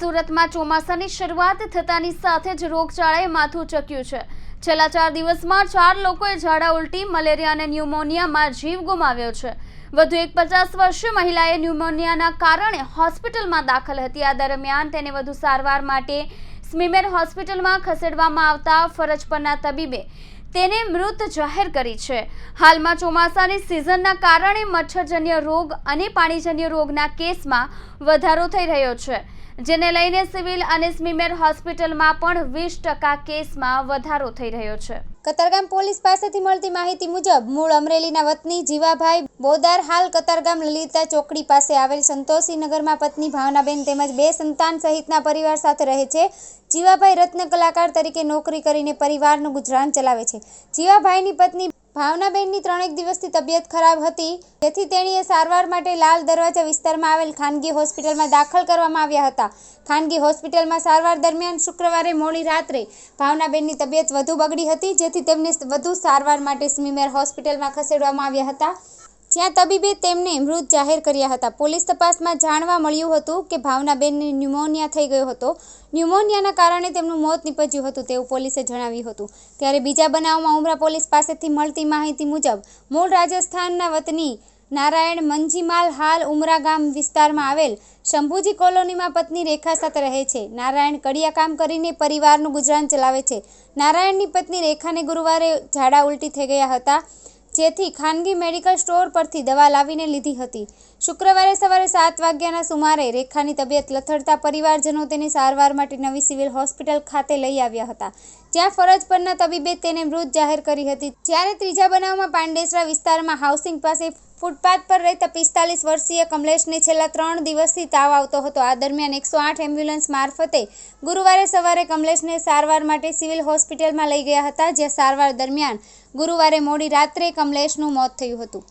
સુરતમાં ચોમાસાની શરૂઆત થતાની સાથે જ રોગચાળાએ માથું ચક્યું છે. છેલ્લા ચાર દિવસમાં ચાર લોકોએ ઝાડા ઉલટી, મલેરિયા અને ન્યુમોનિયામાં જીવ ગુમાવ્યો છે. વધુ એક પચાસ વર્ષીય મહિલાએ ન્યુમોનિયાના કારણે હોસ્પિટલમાં દાખલ હતી. આ દરમિયાન તેને વધુ સારવાર માટે સ્મીમેર હોસ્પિટલમાં ખસેડવામાં આવતા ફરજ પરના તબીબે તેને મૃત જાહેર કરી છે. હાલમાં ચોમાસાની સિઝનના કારણે મચ્છરજન્ય રોગ અને પાણીજન્ય રોગના કેસમાં વધારો થઈ રહ્યો છે. જેને લઈને સિવિલ અને સ્મીમેર હોસ્પિટલમાં પણ વીસ ટકા કેસમાં વધારો થઈ રહ્યો છે. કતારગામ પોલીસ પાસેથી મળતી માહિતી મુજબ, મૂળ અમરેલીના વતની જીવાભાઈ બોદાર હાલ કતારગામ લલિતા ચોકડી પાસે આવેલ સંતોષી નગરમાં પત્ની ભાવનાબેન તેમજ બે સંતાન સહિતના પરિવાર સાથે રહે છે. જીવાભાઈ રત્ન કલાકાર તરીકે નોકરી કરીને પરિવારનું ગુજરાન ચલાવે છે. જીવાભાઈની પત્ની ભાવનાબેનની ત્રણેક દિવસથી તબિયત ખરાબ હતી. જેથી તેણીએ સારવાર માટે લાલ દરવાજા વિસ્તારમાં આવેલ ખાનગી હોસ્પિટલમાં દાખલ કરવામાં આવ્યા હતા. ખાનગી હોસ્પિટલમાં સારવાર દરમિયાન શુક્રવારે મોડી રાત્રે ભાવનાબેનની તબિયત વધુ બગડી હતી, જેથી તેમને વધુ સારવાર માટે સ્મીમેર હોસ્પિટલમાં ખસેડવામાં આવ્યા હતા. જ્યાં તબીબે તેમને મૃત જાહેર કર્યા હતા. પોલીસ તપાસમાં જાણવા મળ્યું હતું કે ભાવનાબેનને ન્યુમોનિયા થઈ ગયો હતો. ન્યુમોનિયાના કારણે તેમનું મોત નીપજ્યું હતું તેવું પોલીસે જણાવ્યું હતું. ત્યારે બીજા બનાવમાં ઉમરા પોલીસ પાસેથી મળતી માહિતી મુજબ, મૂળ રાજસ્થાનના વતની નારાયણ મંજીમાલ હાલ ઉમરા ગામ વિસ્તારમાં આવેલ શંભુજી કોલોનીમાં પત્ની રેખા સાથે રહે છે. નારાયણ કડિયા કામ કરીને પરિવારનું ગુજરાન ચલાવે છે. નારાયણની પત્ની રેખાને ગુરુવારે ઝાડા ઉલટી થઈ ગયા હતા. જેથી ખાનગી મેડિકલ સ્ટોર પરથી દવા લાવીને લીધી હતી. શુક્રવારે સવારે સાત વાગ્યાના સુમારે રેખાની તબિયત લથડતા પરિવારજનો તેને સારવાર માટે નવી સિવિલ હોસ્પિટલ ખાતે લઈ આવ્યા હતા. જ્યાં ફરજ પરના તબીબે તેને મૃત જાહેર કરી હતી. જ્યારે ત્રીજા બનાવમાં પાંડેસરા વિસ્તારમાં હાઉસિંગ પાસે ફૂટપાથ પર રહેતા પિસ્તાલીસ વર્ષીય કમલેશને છેલ્લા ત્રણ દિવસથી તાવ આવતો હતો. આ દરમિયાન એકસો આઠ એમ્બ્યુલન્સ મારફતે ગુરુવારે સવારે કમલેશને સારવાર માટે સિવિલ હોસ્પિટલમાં લઈ ગયા હતા, જ્યાં સારવાર દરમિયાન ગુરુવારે મોડી રાત્રે કમલેશનું મોત થયું હતું.